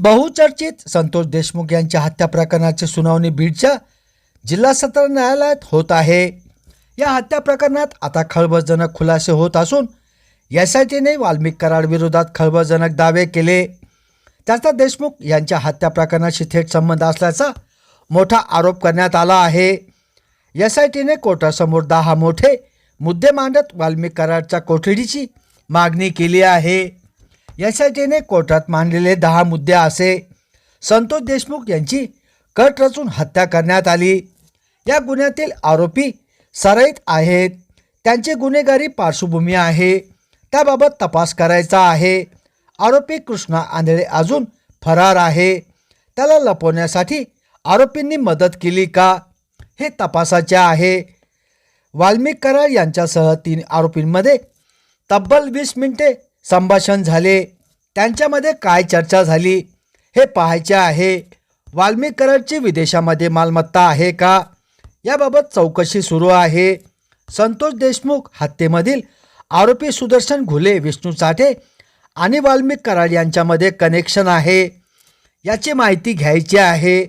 बहुचर्चित संतोष देशमुख यांच्या हत्या प्रकरणाची सुनावणी बीडच्या जिल्हा सत्र न्यायालयात होत आहे. या हत्या प्रकरणात आता खळबळजनक खुलासे होत असून एस आय टीने वाल्मिक कराड विरोधात खळबळजनक दावे केले. त्याचा देशमुख यांच्या हत्या प्रकरणाशी थेट संबंध असल्याचा मोठा आरोप करण्यात आला आहे. एस आय टीने कोर्टासमोर दहा मोठे मुद्दे मांडत वाल्मिक कराडच्या कोठडीची मागणी केली आहे. एस कोर्टात मांडलेले दहा मुद्दे असे संतोष देशमुख यांची कट रचून हत्या करण्यात आली. या गुन्ह्यातील आरोपी सराईत आहेत. त्यांची गुन्हेगारी पार्श्वभूमी आहे. त्याबाबत तपास करायचा आहे. आरोपी कृष्णा आंधळे अजून फरार आहे. त्याला लपवण्यासाठी आरोपींनी मदत केली का? हे तपासाचे आहे. वाल्मिक कराड यांच्यासह तीन आरोपींमध्ये तब्बल वीस मिनिटे संभाषण झाले. त्यांच्यामध्ये काय चर्चा झाली? हे पाहायचे आहे. वाल्मीकरांची विदेशामध्ये मालमत्ता आहे का? याबाबत चौकशी सुरू आहे. संतोष देशमुख हत्येमधील आरोपी सुदर्शन घुले विष्णू साठे आणि वाल्मिक कराड यांच्यामध्ये कनेक्शन आहे. याची माहिती घ्यायची आहे.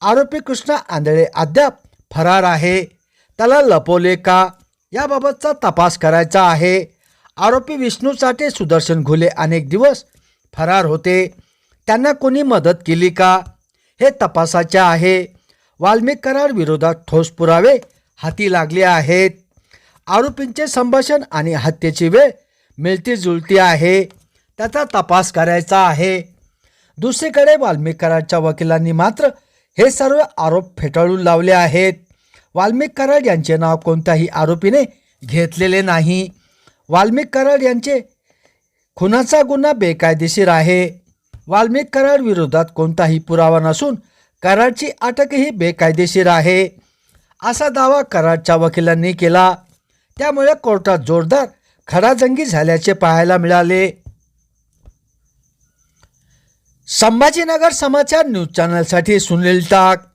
आरोपी कृष्णा आंधळे अद्याप फरार आहे. त्याला लपवले का? याबाबतचा तपास करायचा आहे. आरोपी विष्णू साठे सुदर्शन घुले अनेक दिवस फरार होते. त्यांना कोणी मदत केली का? हे तपासाचे आहे. वाल्मिकाराड विरोधात ठोस पुरावे हाती लागले आहेत. आरोपींचे संभाषण आणि हत्येची वेळ मिळती जुळती आहे. त्याचा तपास करायचा आहे. दुसरीकडे वाल्मिक कराडच्या वकिलांनी मात्र हे सर्व आरोप फेटाळून लावले आहेत. वाल्मिक कराड यांचे नाव कोणत्याही आरोपीने घेतलेले नाही. वाल्मिक कराड यांचे खुनाचा गुन्हा बेकायदेशीर आहे. वाल्मिक कराड विरोधात कोणताही पुरावा नसून कराडची अटकही बेकायदेशीर आहे. असा दावा कराडच्या वकिलांनी केला. त्यामुळे कोर्टात जोरदार खडाजंगी झाल्याचे पाहायला मिळाले. संभाजीनगर समाचार न्यूज चॅनलसाठी सुनील टाक.